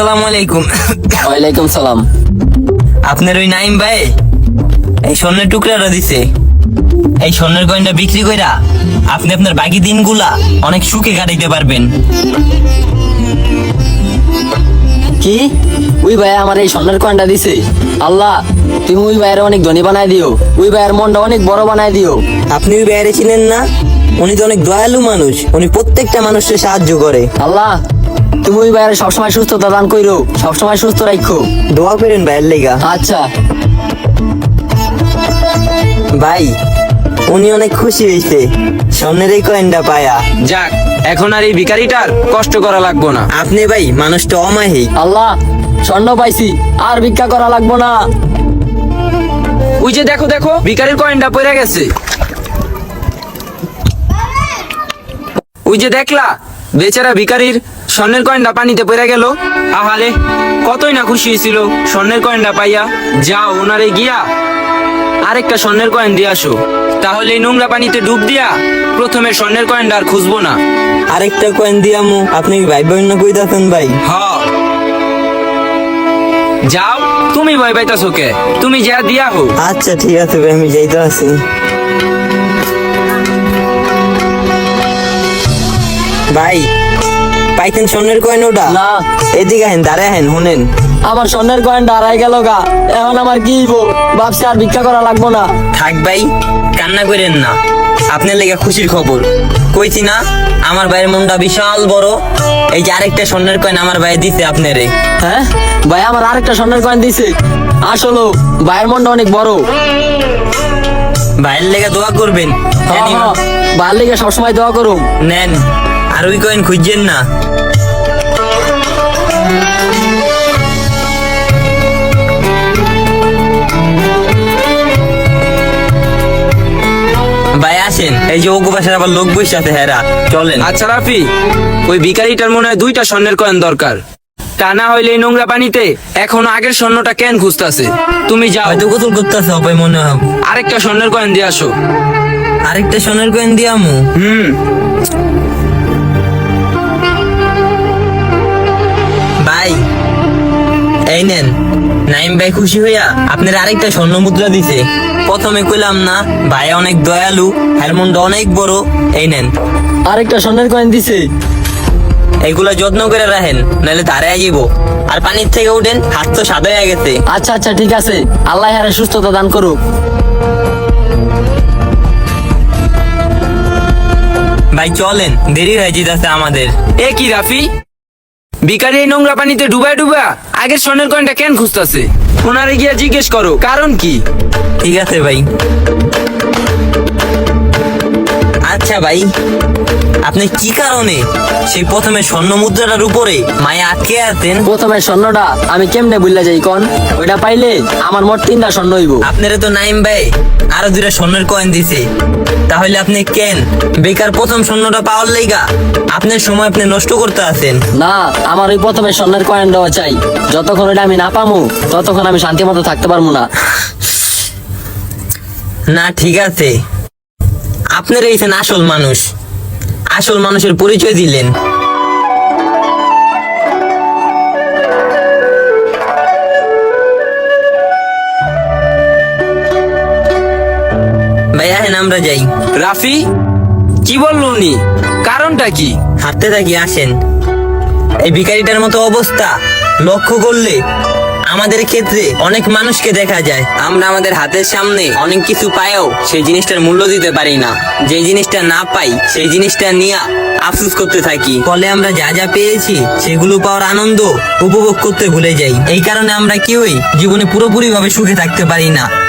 আসসালামু আলাইকুম। ওয়ালাইকুম সালাম। আপনার ওই নাইম ভাই এই স্বর্ণের টুকরাটা দিছে। এই স্বর্ণের বিক্রি কইরা আপনি আপনার বাকি দিনগুলা অনেক সুখে কাটাইতে পারবেন। কি? ওই ভাই আমার এই স্বর্ণের কয়েনটা দিছে। আল্লাহ তুমি ওই ভাইয়ের অনেক ধনী বানাই দিও। ওই ভাইয়ের মনটা অনেক বড় বানাই দিও। আপনি ওই বাইরে ছিলেন না? উনি তো অনেক দয়ালু মানুষ। উনি প্রত্যেকটা মানুষকে সাহায্য করে। আল্লাহ তুমি ওই ভাইয়ের সবসময় সুস্থতা দান কইরো সবসময় সুস্থ রাখো দোয়া করেন ভাইয়ের লেগা। আচ্ছা। ভাই উনি অনেক খুশি হয়েছে স্বর্ণের এই কয়েনটা পায়া। যাক এখন আর এই ভিখারিটার কষ্ট করা লাগবো না। আপনি ভাই মানুষটা অমাহি আল্লাহ স্বর্ণ পাইছি আর ভিক্ষা করা লাগবো না। ওই যে দেখো দেখো ভিখারির কয়েনটা পড়ে গেছে। ওই যে দেখলা বেচারা ভিখারির স্বর্ণের কয়েনটা পানিতে পড়ে গেল। আহারে কতই না খুশি হয়েছিল স্বর্ণের কয়েনটা পাইয়া। যাও ওনারে গিয়া আরেকটা স্বর্ণের কয়েন দিয়ে আসো। তাহলে এই নোংরা পানিতে ডুব দিয়া প্রথমে স্বর্ণের কয়েনটা আর খুঁজবো না। আরেকটা কয়েন দিয়া দিয়ামু আপনি ভাই বোন না কই কইতাছেন ভাই? হ। যাও তুমি ভয় পাইতাছো কে? তুমি যা দিয়া হো আচ্ছা ঠিক আছে ভাই আমি যাইতে আছি। ভাই পাইতেন স্বর্ণের কয়েন ওটা? না। এদিকে আহেন দাঁড়ায় আহেন শুনেন। আমার স্বর্ণের কয়েন হারাই গেল গা। এখন আমার কি ভাবছি আর ভিক্ষা করা লাগবো না। থাক ভাই কান্না করেন না। আপনার লেগে খুশির খবর। কইছি না আমার ভাইয়ের মনটা বিশাল বড়। এই যে আরেকটা স্বর্ণের কয়েন আমার ভাই দিছে আপনারে। হ্যাঁ? ভাই আমার আরেকটা স্বর্ণের কয়েন দিছে। আসলো ভাইয়ের মনটা অনেক বড়। ভাইয়ের লেগে দোয়া করবেন। হ্যাঁ, হ্যাঁ, ভাইয়ের লিগে সবসময় দোয়া করুম। নেন। আর ওই কয়েন খুঁজছেন না? ভাই আসেন। এই যে ওগো বাসার আবার লোক বসে আছে হেরা। চলেন। আচ্ছা রাফি ওই ভিখারিটার মনে হয় দুইটা স্বর্ণের কয়েন দরকার। তা না হইলে এই নোংরা পানিতে এখন আগের স্বর্ণটা কেন খুঁজতাছে? তুমি যাও। হয়তো গোসল করতেছে অপায় মনে হয়। আরেকটা স্বর্ণের কয়েন দিয়ে আসো। আরেকটা সোনার কয়েন দিয়ামু হুম। নাইম ভাই খুশি হইয়া আপনার আরেকটা স্বর্ণ মুদ্রা দিছে। প্রথমে কইলাম না ভাই অনেক দয়ালু এর অনেক বড় এই নেন। আরেকটা স্বর্ণের কয়েন দিছে। এগুলা যত্ন করে রাখেন নাহলে তারে আইব। আর পানির থেকে উঠেন হাত তো সাদা হয়ে গেছে। আচ্ছা আচ্ছা ঠিক আছে। আল্লাহ হারে সুস্থতা দান করুক। ভাই চলেন দেরি হয়ে যেতেছে আমাদের। এ কি রাফি? ভিখারি এই নোংরা পানিতে ডুবা ডুবা আগের স্বর্ণের কয়েনটা কেন খুঁজতেছে? ওনারে গিয়া জিজ্ঞেস করো কারণ কি? ঠিক আছে ভাই। আচ্ছা ভাই আপনি কি কারণে সেই প্রথমে স্বর্ণ মুদ্রাটার উপরে মায়া আটকে আছেন প্রথমে স্বর্ণটা আমি কেমনে বুঝলা যাই কোন? ওইটা পাইলে আমার মোট তিনটা স্বর্ণ হইব। আপনারে তো নাইম ভাই আরও দুটা স্বর্ণের কয়েন দিছে। তাহলে আপনি কেন বেকার প্রথম স্বর্ণটা পাওয়ার লাইগা আপনার সময় আপনি নষ্ট করতে আছেন? না আমার ওই প্রথমে স্বর্ণের কয়েন দেওয়া চাই। যতক্ষণ ওইটা আমি না পামু ততক্ষণ আমি শান্তি মতো থাকতে পারব না। না ঠিক আছে। আপনার এইছেন আসল মানুষ। আসল মানুষের পরিচয় দিলেন। ভাই আহেন আমরা যাই। রাফি কি বলল উনি? কারণটা কি? হাঁটতে থাকি আসেন। এই ভিখারিটার মতো অবস্থা। লক্ষ্য করলে আমাদের ক্ষেত্রে অনেক মানুষকে দেখা যায়। আমরা আমাদের হাতের সামনে অনেক কিছু পায়েও সেই জিনিসটার মূল্য দিতে পারি না। যে জিনিসটা না পাই, সেই জিনিসটা নিয়ে আফসুস করতে থাকি। ফলে আমরা যা যা পেয়েছি, সেগুলো পাওয়ার আনন্দ উপভোগ করতে ভুলে যাই। এই কারণে আমরা কেউই জীবনে পুরোপুরি ভাবে সুখে থাকতে পারি না।